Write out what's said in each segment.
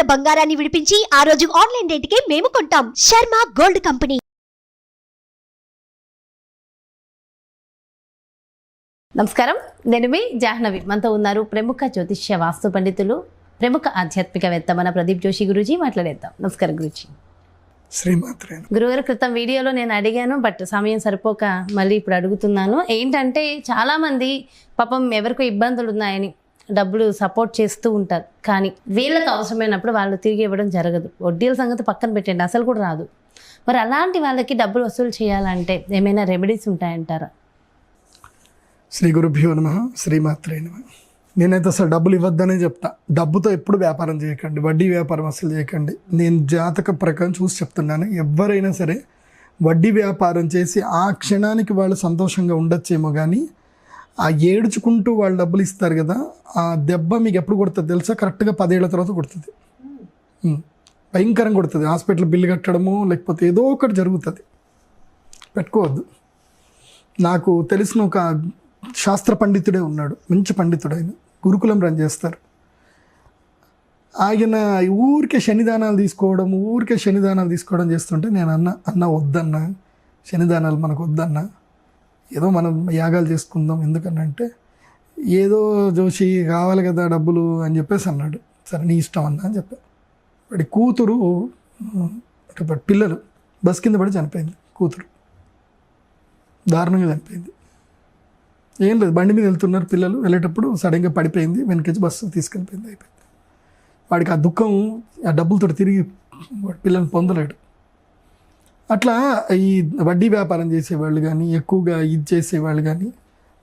ఉన్న బంగారాన్ని విడిపించి ఆ రోజు ఆన్లైన్ రేటుకే మేము కొంటాం. Sharma gold company. నమస్కారం. నేను మీ జాహ్నవి. మనతో ఉన్నారు ప్రముఖ జ్యోతిష్య వాస్తు పండితులు ప్రముఖ ఆధ్యాత్మికవేత్త మన ప్రదీప్ జోషి గురూజీ మాట్లాడేద్దాం. నమస్కారం గురూజీ. శ్రీమాత్రే గురుగారు క్రితం వీడియోలో నేను అడిగాను బట్ సమయం సరిపోక మళ్ళీ ఇప్పుడు అడుగుతున్నాను. ఏంటంటే చాలామంది పాపం ఎవరికో ఇబ్బందులు ఉన్నాయని డబ్బులు సపోర్ట్ చేస్తూ ఉంటారు. కానీ వీళ్ళకి అవసరమైనప్పుడు వాళ్ళు తిరిగి ఇవ్వడం జరగదు. వడ్డీల సంగతి పక్కన పెట్టండి. అసలు కూడా రాదు. మరి అలాంటి వాళ్ళకి డబ్బులు వసూలు చేయాలంటే ఏమైనా రెమెడీస్ ఉంటాయంటారా? శ్రీ గురుభ్యో నమ. శ్రీమాత్రే నమ. నేనైతే అసలు డబ్బులు ఇవ్వద్దనే చెప్తా. డబ్బుతో ఎప్పుడు వ్యాపారం చేయకండి. వడ్డీ వ్యాపారం అసలు చేయకండి. నేను జాతక ప్రకారం చూసి చెప్తున్నాను. ఎవరైనా సరే వడ్డీ వ్యాపారం చేసి ఆ క్షణానికి వాళ్ళు సంతోషంగా ఉండొచ్చేమో కానీ ఆ ఏడుచుకుంటూ వాళ్ళు డబ్బులు ఇస్తారు కదా ఆ దెబ్బ మీకు ఎప్పుడు కొడుతుంది తెలుసా? కరెక్ట్గా పదేళ్ళ తర్వాత కొడుతుంది. భయంకరంగా కొడుతుంది. హాస్పిటల్ బిల్లు కట్టడము లేకపోతే ఏదో ఒకటి జరుగుతుంది. పెట్టుకోవద్దు. నాకు తెలిసిన ఒక శాస్త్ర పండితుడే ఉన్నాడు. మంచి పండితుడు ఆయన. గురుకులం రన్ చేస్తారు. ఆయన ఊరికే శనిదానాలు తీసుకోవడం ఊరికే శనిదానాలు తీసుకోవడం చేస్తుంటే నేను అన్న అన్న వద్దన్నా శనిదానాలు మనకు వద్దన్నా ఏదో మనం యాగాలు చేసుకుందాం ఎందుకనంటే ఏదో జోషి కావాలి కదా డబ్బులు అని చెప్పేసి అన్నాడు. సరే నీ ఇష్టం అన్నా అని చెప్పా. వాడి కూతురు పిల్లలు బస్ కింద పడి చనిపోయింది కూతురు. దారుణంగా చనిపోయింది. ఏం లేదు బండి మీద వెళ్తున్నారు పిల్లలు. వెళ్ళేటప్పుడు సడన్గా పడిపోయింది వెనకచ్చి బస్సు తీసుకెళ్ళిపోయింది అయిపోయింది. వాడికి ఆ దుఃఖం ఆ డబ్బులతో తిరిగి వాడి పిల్లల్ని పొందలేడు. అట్లా ఈ వడ్డీ వ్యాపారం చేసేవాళ్ళు కానీ ఎక్కువగా ఇది చేసేవాళ్ళు కానీ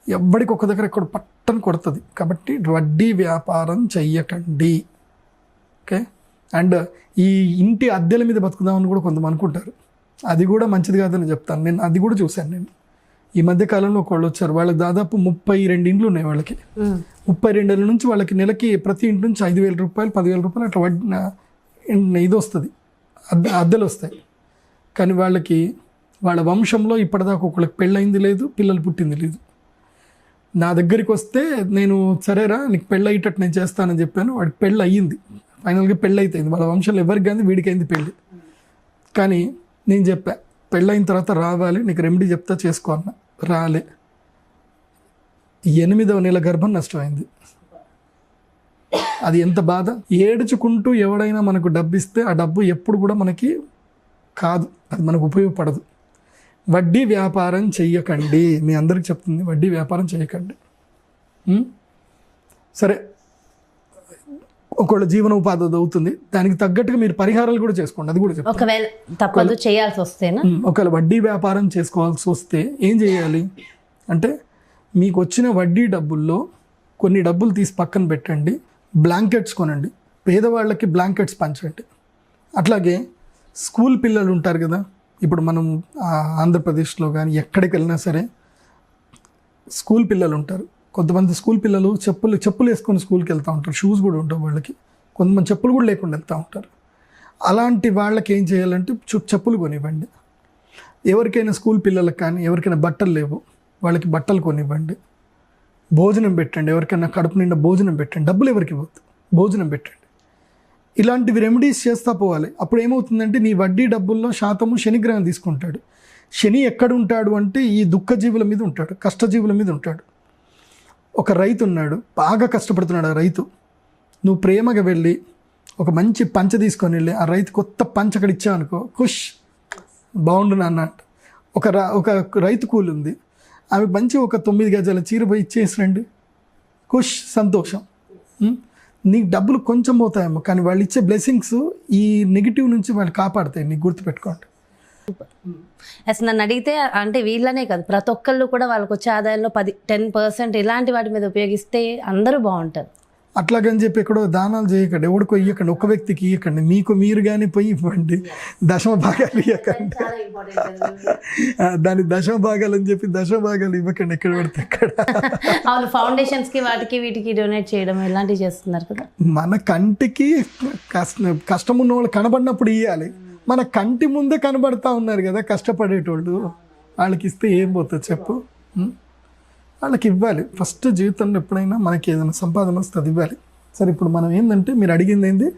ఎవ్వడికి ఒక దగ్గర ఎక్కడ పట్టని కొడుతుంది. కాబట్టి వడ్డీ వ్యాపారం చెయ్యకండి. ఓకే? అండ్ ఈ ఇంటి అద్దెల మీద బతుకుదామని కూడా కొంతమంది అనుకుంటారు. అది కూడా మంచిది కాదని చెప్తాను. నేను అది కూడా చూశాను నేను. ఈ మధ్య కాలంలో ఒకళ్ళు వచ్చారు. వాళ్ళకి దాదాపు ముప్పై రెండు ఇండ్లు ఉన్నాయి వాళ్ళకి. ముప్పై రెండేళ్ళ నుంచి వాళ్ళకి నెలకి ప్రతి ఇంటి నుంచి ఐదు వేల రూపాయలు పదివేల రూపాయలు అట్లా వడ్ ఇది వస్తుంది. అద్దె అద్దెలు వస్తాయి. కానీ వాళ్ళకి వాళ్ళ వంశంలో ఇప్పటిదాకా ఒకళ్ళకి పెళ్ళయింది లేదు పిల్లలు పుట్టింది లేదు. నా దగ్గరికి వస్తే నేను సరేరా నీకు పెళ్ళి అయ్యేటట్టు నేను చేస్తానని చెప్పాను. వాడికి పెళ్ళి అయ్యింది ఫైనల్గా పెళ్ళి అయిపోయింది వాళ్ళ వంశంలో ఎవరికి కానీ వీడికైంది పెళ్ళి. కానీ నేను చెప్పా పెళ్ళైన తర్వాత రావాలి నీకు రెమెడీ చెప్తా చేసుకో అన్న. రాలే. ఎనిమిదవ నెల గర్భం నష్టమైంది. అది ఎంత బాధ? ఏడ్చుకుంటూ ఎవడైనా మనకు డబ్బు ఇస్తే ఆ డబ్బు ఎప్పుడు కూడా మనకి కాదు అది మనకు ఉపయోగపడదు. వడ్డీ వ్యాపారం చెయ్యకండి. మీ అందరికి చెప్తుంది వడ్డీ వ్యాపారం చేయకండి? సరే. ఒకళ్ళ జీవన ఉపాధి అది అవుతుంది దానికి తగ్గట్టుగా మీరు పరిహారాలు కూడా చేసుకోండి అది కూడా ఒకవేళ తప్పదు చేయాల్సి వస్తేనా? ఉమ్, ఒకవేళ వడ్డీ వ్యాపారం చేసుకోవాల్సి వస్తే ఏం చేయాలి? అంటే మీకు వచ్చిన వడ్డీ డబ్బుల్లో కొన్ని డబ్బులు తీసి పక్కన పెట్టండి బ్లాంకెట్స్ కొనండి. పేదవాళ్ళకి బ్లాంకెట్స్ పంచండి. అట్లాగే స్కూల్ పిల్లలు ఉంటారు కదా. ఇప్పుడు మనం ఆంధ్రప్రదేశ్లో కానీ ఎక్కడికి వెళ్ళినా సరే స్కూల్ పిల్లలు ఉంటారు. కొంతమంది స్కూల్ పిల్లలు చెప్పులు చెప్పులు వేసుకొని స్కూల్కి వెళ్తూ ఉంటారు. షూస్ కూడా ఉంటాయి వాళ్ళకి. కొంతమంది చెప్పులు కూడా లేకుండా వెళ్తూ ఉంటారు. అలాంటి వాళ్ళకి ఏం చేయాలంటే చెప్పులు కొనివ్వండి. ఎవరికైనా స్కూల్ పిల్లలకు కానీ ఎవరికైనా బట్టలు లేవు వాళ్ళకి బట్టలు కొనివ్వండి. భోజనం పెట్టండి. ఎవరికైనా కడుపు నిండా భోజనం పెట్టండి. డబ్బులు ఎవరికి ఇవ్వద్దు భోజనం పెట్టండి. ఇలాంటివి రెమెడీస్ చేస్తా పోవాలి. అప్పుడు ఏమవుతుందంటే నీ వడ్డీ డబ్బుల్లో శాతము శనిగ్రహం తీసుకుంటాడు. శని ఎక్కడ ఉంటాడు అంటే ఈ దుఃఖజీవుల మీద ఉంటాడు కష్టజీవుల మీద ఉంటాడు. ఒక రైతు ఉన్నాడు బాగా కష్టపడుతున్నాడు ఆ రైతు. నువ్వు ప్రేమగా వెళ్ళి ఒక మంచి పంచ తీసుకొని వెళ్ళి ఆ రైతు కొత్త పంచ అక్కడ ఇచ్చావనుకో ఖుష్ బాగుండు నాన్న అంట. ఒక రా ఒక రైతు కూలి ఉంది. ఆమె మంచి ఒక తొమ్మిది గజాల చీర పోయి ఇచ్చేసిరండి. ఖుష్ సంతోషం. నీకు డబ్బులు కొంచెం పోతాయేమో కానీ వాళ్ళు ఇచ్చే బ్లెస్సింగ్స్ ఈ నెగిటివ్ నుంచి వాళ్ళు కాపాడతాయి నీకు గుర్తుపెట్టుకోండి. Hmm. అసలు నన్ను అడిగితే అంటే వీళ్ళనే కాదు ప్రతి ఒక్కళ్ళు కూడా వాళ్ళకి వచ్చే ఆదాయంలో పది టెన్ పర్సెంట్ ఇలాంటి వాటి మీద ఉపయోగిస్తే అందరూ బాగుంటారు. అట్లాగని చెప్పి ఎక్కడో దానాలు చేయకండి ఎవడికో ఇవ్వకండి ఒక వ్యక్తికి ఇవ్వకండి మీకు మీరు కానీ పోయి ఇవ్వండి దశమ భాగాలు ఇవ్వకండి దాని దశమ భాగాలు అని చెప్పి దశమ భాగాలు ఇవ్వకండి ఎక్కడ పడితే అక్కడ. అవును ఫౌండేషన్స్కి వాటికి వీటికి డొనేట్ చేయడం ఇలాంటివి చేస్తున్నారు కదా. మన కంటికి కష్ట కష్టం ఉన్న వాళ్ళు కనబడినప్పుడు ఇవ్వాలి మన కంటి ముందే కనబడతా ఉన్నారు కదా కష్టపడేటోళ్ళు. వాళ్ళకి ఇస్తే ఏం పోతుంది చెప్పు? వాళ్ళకి ఇవ్వాలి. ఫస్ట్ జీవితంలో ఎప్పుడైనా మనకి ఏదైనా సంపాదన వస్తే అది ఇవ్వాలి. సరే ఇప్పుడు మనం ఏంటంటే మీరు అడిగింది ఏంది?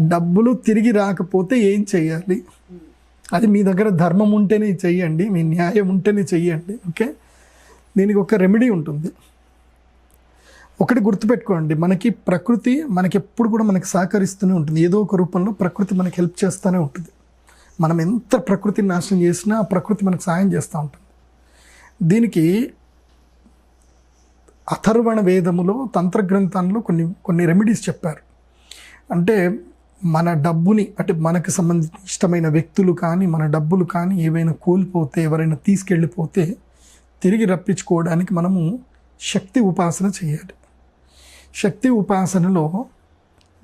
డబ్బులు తిరిగి రాకపోతే ఏం చేయాలి అది మీ దగ్గర ధర్మం ఉంటేనే చెయ్యండి మీ న్యాయం ఉంటేనే చెయ్యండి ఓకే? దీనికి ఒక రెమెడీ ఉంటుంది. ఒకటి గుర్తుపెట్టుకోండి మనకి ప్రకృతి మనకి ఎప్పుడు కూడా మనకి సహకరిస్తూనే ఉంటుంది. ఏదో ఒక రూపంలో ప్రకృతి మనకి హెల్ప్ చేస్తూనే ఉంటుంది. మనం ఎంత ప్రకృతిని నాశనం చేసినా ఆ ప్రకృతి మనకు సాయం చేస్తూ ఉంటుంది. దీనికి అథర్వణ వేదములో తంత్రగ్రంథంలో కొన్ని కొన్ని రెమెడీస్ చెప్పారు. అంటే మన డబ్బుని అంటే మనకు సంబంధించిన ఇష్టమైన వ్యక్తులు కానీ మన డబ్బులు కానీ ఏవైనా కోల్పోతే ఎవరైనా తీసుకెళ్ళిపోతే తిరిగి రప్పించుకోవడానికి మనము శక్తి ఉపాసన చేయాలి. శక్తి ఉపాసనలో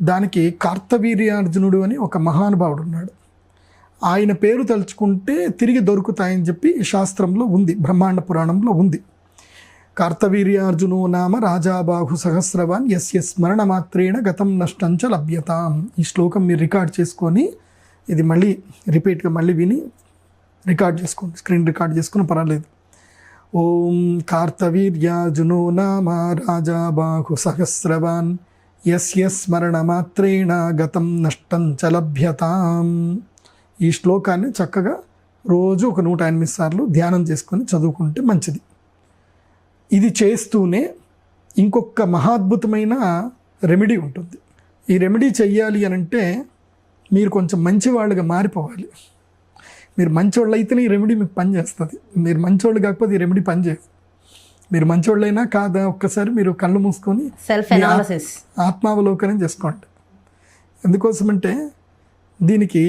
దానికి కార్తవీర్యార్జునుడు అని ఒక మహానుభావుడు ఉన్నాడు. ఆయన పేరు తలుచుకుంటే తిరిగి దొరుకుతాయని చెప్పి శాస్త్రంలో ఉంది బ్రహ్మాండ పురాణంలో ఉంది. కార్తవీర్యార్జునో నామ రాజాబాహు సహస్రవాన్ ఎస్ స్మరణ మాత్రేణ గతం నష్టంచ లభ్యతాం. ఈ శ్లోకం మీరు రికార్డ్ చేసుకొని ఇది మళ్ళీ రిపీట్గా మళ్ళీ విని రికార్డ్ చేసుకోండి. స్క్రీన్ రికార్డ్ చేసుకుని పర్వాలేదు. ఓం కార్తవీర్యార్జునో నామ రాజాబాహు సహస్రవాన్ ఎస్ స్మరణ మాత్రేణ గతం నష్టం చ లభ్యతాం. ఈ శ్లోకాన్ని చక్కగా రోజు ఒక నూట ఎనిమిది సార్లు ధ్యానం చేసుకొని చదువుకుంటే మంచిది. ఇది చేస్తూనే ఇంకొక మహాద్భుతమైన రెమెడీ ఉంటుంది. ఈ రెమెడీ చెయ్యాలి అని అంటే మీరు కొంచెం మంచివాళ్ళుగా మారిపోవాలి. మీరు మంచోళ్ళు అయితేనే ఈ రెమెడీ మీకు పనిచేస్తుంది మీరు మంచోళ్ళు కాకపోతే ఈ రెమెడీ పనిచేయదు మీరు మంచోళ్ళైనా కాదా ఒక్కసారి మీరు కళ్ళు మూసుకొని సెల్ఫ్ ఎనాలిసిస్ ఆత్మావలోకనం చేసుకోండి. ఎందుకోసమంటే దీనికి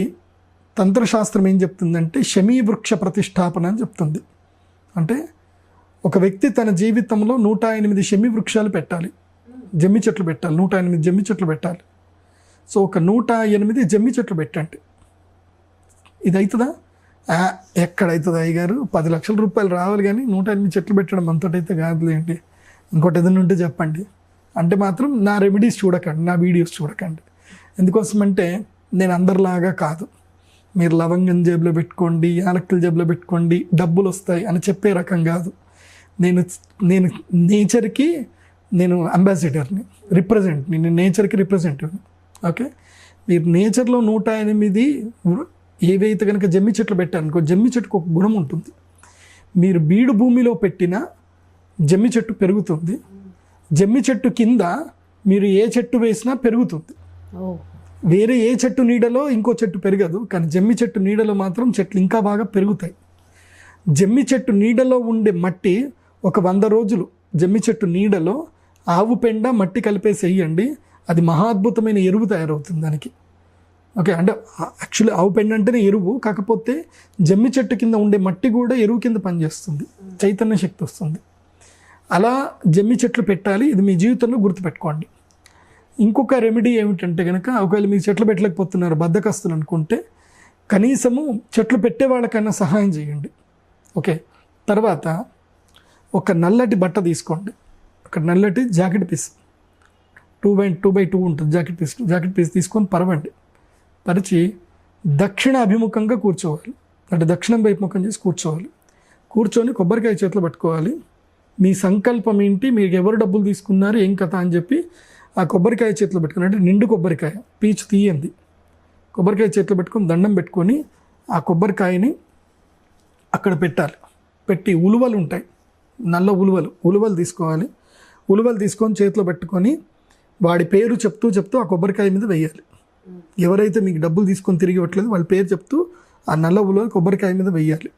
తంత్రశాస్త్రం ఏం చెప్తుందంటే శమీ వృక్ష ప్రతిష్టాపన అని చెప్తుంది. అంటే ఒక వ్యక్తి తన జీవితంలో నూట ఎనిమిది షమ్మి వృక్షాలు పెట్టాలి. జమ్మి చెట్లు పెట్టాలి. నూట ఎనిమిది జమ్మి చెట్లు పెట్టాలి. సో ఒక నూట ఎనిమిది జమ్మి చెట్లు పెట్టండి. ఇది అవుతుందా ఆ, ఎక్కడవుతుంది అయ్యగారు? పది లక్షల రూపాయలు రావాలి కానీ నూట ఎనిమిది చెట్లు పెట్టడం అంతటైతే కాదులేంటి ఇంకోటి ఏదైనా ఉంటే చెప్పండి. అంటే మాత్రం నా రెమెడీస్ చూడకండి నా వీడియోస్ చూడకండి. ఎందుకోసమంటే నేను అందరిలాగా కాదు. మీరు లవంగం జేబులో పెట్టుకోండి యాలక్కల జేబులో పెట్టుకోండి డబ్బులు వస్తాయి అని చెప్పే రకం కాదు. నేను నేను నేచర్కి నేను అంబాసిడర్ని రిప్రజెంట్ నేను నేచర్కి రిప్రజెంటేటివ్ ఓకే? మీరు నేచర్లో నూట ఎనిమిది ఏవైతే కనుక జమ్మి చెట్లు పెట్టారనుకో జమ్మి చెట్టుకు ఒక గుణం ఉంటుంది. మీరు బీడు భూమిలో పెట్టిన జమ్మి చెట్టు పెరుగుతుంది. జమ్మి చెట్టు కింద మీరు ఏ చెట్టు వేసినా పెరుగుతుంది. వేరే ఏ చెట్టు నీడలో ఇంకో చెట్టు పెరగదు కానీ జమ్మి చెట్టు నీడలో మాత్రం చెట్లు ఇంకా బాగా పెరుగుతాయి. జమ్మి చెట్టు నీడలో ఉండే మట్టి ఒక వంద రోజులు జమ్మి చెట్టు నీడలో ఆవు పెండ మట్టి కలిపేసి వేయండి అది మహాద్భుతమైన ఎరువు తయారవుతుంది దానికి. ఓకే అంటే యాక్చువల్లీ ఆవు పెండ అంటేనే ఎరువు కాకపోతే జమ్మి చెట్టు కింద ఉండే మట్టి కూడా ఎరువు కింద పనిచేస్తుంది చైతన్య శక్తి వస్తుంది. అలా జమ్మి చెట్లు పెట్టాలి ఇది మీ జీవితంలో గుర్తుపెట్టుకోండి. ఇంకొక రెమెడీ ఏమిటంటే కనుక ఒకవేళ మీరు చెట్లు పెట్టలేకపోతున్నారు బద్దకస్తులు అనుకుంటే కనీసము చెట్లు పెట్టే వాళ్ళకన్నా సహాయం చేయండి. ఓకే తర్వాత ఒక నల్లటి బట్ట తీసుకోండి. ఒక నల్లటి jacket piece. Two by two by two ఉంటుంది జాకెట్ పీస్. జాకెట్ పీస్ తీసుకొని పరవండి. పరిచి దక్షిణ అభిముఖంగా కూర్చోవాలి. అంటే దక్షిణం వైపు ముఖం చేసి కూర్చోవాలి. కూర్చొని కొబ్బరికాయ చేతిలో పట్టుకోవాలి. మీ సంకల్పం ఏంటి? మీరు ఎవరు డబ్బులు తీసుకున్నారు? ఏం కథ అని చెప్పి ఆ కొబ్బరికాయ చేతిలో పెట్టుకుని అంటే నిండు కొబ్బరికాయ పీచు తీయంది కొబ్బరికాయ చేతిలో పెట్టుకొని దండం పెట్టుకొని ఆ కొబ్బరికాయని అక్కడ పెట్టాలి. పెట్టి ఉలువలు ఉంటాయి. నల్ల ఉలువలు ఉలువలు తీసుకోవాలి. ఉలువలు తీసుకొని చేతిలో పెట్టుకొని వాడి పేరు చెప్తూ చెప్తూ ఆ కొబ్బరికాయ మీద వేయాలి. ఎవరైతే మీకు డబ్బులు తీసుకొని తిరిగి ఇవ్వట్లేదు వాళ్ళ పేరు చెప్తూ ఆ నల్ల ఉలువలు కొబ్బరికాయ మీద వేయాలి.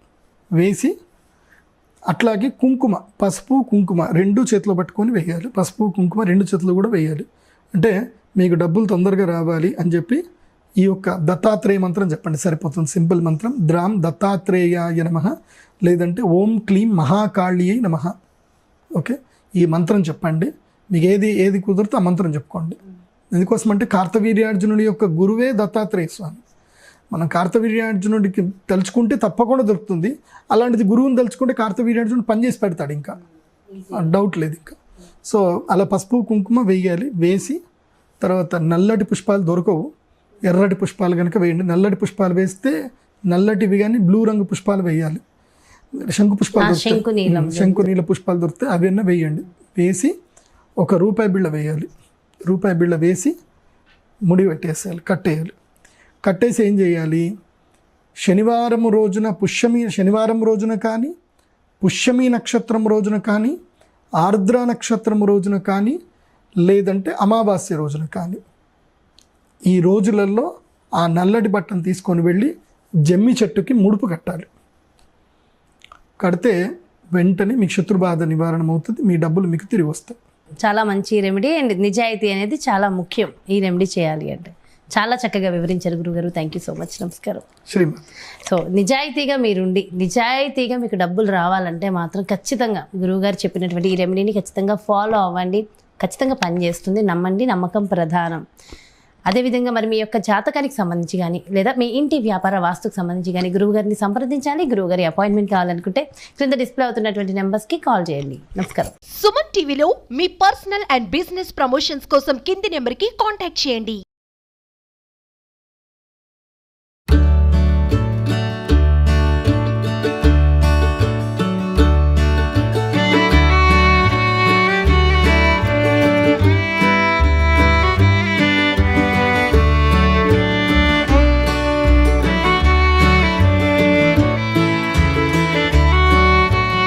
వేసి అట్లాగే కుంకుమ పసుపు కుంకుమ రెండు చేతిలో పట్టుకొని వేయాలి. పసుపు కుంకుమ రెండు చేతులు కూడా వేయాలి. అంటే మీకు డబ్బులు తొందరగా రావాలి అని చెప్పి ఈ యొక్క దత్తాత్రేయ మంత్రం చెప్పండి. సరిపోతుంది. సింపుల్ మంత్రం. ద్రామ్ దత్తాత్రేయాయ నమ. లేదంటే ఓం క్లీం మహాకాళియై నమ. ఓకే? ఈ మంత్రం చెప్పండి. మీకు ఏది ఏది కుదిరితే ఆ మంత్రం చెప్పుకోండి. ఎందుకోసం అంటే కార్తవీర్యార్జునుడి యొక్క గురువే దత్తాత్రేయ స్వామి. మనం కార్తవీర్యార్జునుడికి తలుచుకుంటే తప్పకుండా దొరుకుతుంది. అలాంటిది గురువుని తలుచుకుంటే కార్తవీర్యార్జునుడు పనిచేసి పెడతాడు ఇంకా. డౌట్ లేదు ఇంకా. సో అలా పసుపు కుంకుమ వేయాలి. వేసి తర్వాత నల్లటి పుష్పాలు దొరకవు. ఎర్రటి పుష్పాలు కనుక వేయండి. నల్లటి పుష్పాలు వేస్తే నల్లటివి కానీ బ్లూ రంగు పుష్పాలు వేయాలి. శంకు పుష్పాలు. శంకు నీల పుష్పాలు దొరికితే అవన్నీ వేయండి. వేసి ఒక రూపాయి బిళ్ళ వేయాలి. రూపాయి బిళ్ళ వేసి ముడి పెట్టేసేయాలి. కట్టేయాలి. కట్టేసి ఏం చేయాలి? శనివారం రోజున పుష్యమి శనివారం రోజున కానీ పుష్యమి నక్షత్రం రోజున కానీ ఆర్ద్ర నక్షత్రం రోజున కానీ లేదంటే అమావాస్య రోజున కానీ. ఈ రోజులలో ఆ నల్లటి బట్టను తీసుకొని వెళ్ళి జమ్మి చెట్టుకి ముడుపు కట్టాలి. కడితే వెంటనే మీకు శత్రుబాధ నివారణ అవుతుంది మీ డబ్బులు మీకు తిరిగి వస్తాయి. చాలా మంచి రెమెడీ అండ్ నిజాయితీ అనేది చాలా ముఖ్యం ఈ రెమెడీ చేయాలి అంటే. చాలా చక్కగా వివరించారు గురుగారు. థ్యాంక్ యూ సో మచ్ నమస్కారం. సో నిజాయితీగా మీరుండి నిజాయితీగా మీకు డబ్బులు రావాలంటే మాత్రం ఖచ్చితంగా గురువుగారు చెప్పినటువంటి ఈ రెమెడీని ఖచ్చితంగా ఫాలో అవ్వండి. ఖచ్చితంగా పనిచేస్తుంది. నమ్మండి. నమ్మకం ప్రధానం. అదేవిధంగా మరి మీ యొక్క జాతకానికి సంబంధించి కానీ లేదా మీ ఇంటి వ్యాపార వాస్తుకు సంబంధించి కానీ గురువుగారిని సంప్రదించాలి గురువుగారి అపాయింట్మెంట్ కావాలనుకుంటే క్రింద డిస్ప్లే అవుతున్నటువంటి నెంబర్స్కి కాల్ చేయండి. నమస్కారం. సుమన్ టీవీలో మీ పర్సనల్ అండ్ బిజినెస్ ప్రమోషన్స్ కోసం కింది నెంబర్కి కాంటాక్ట్ చేయండి.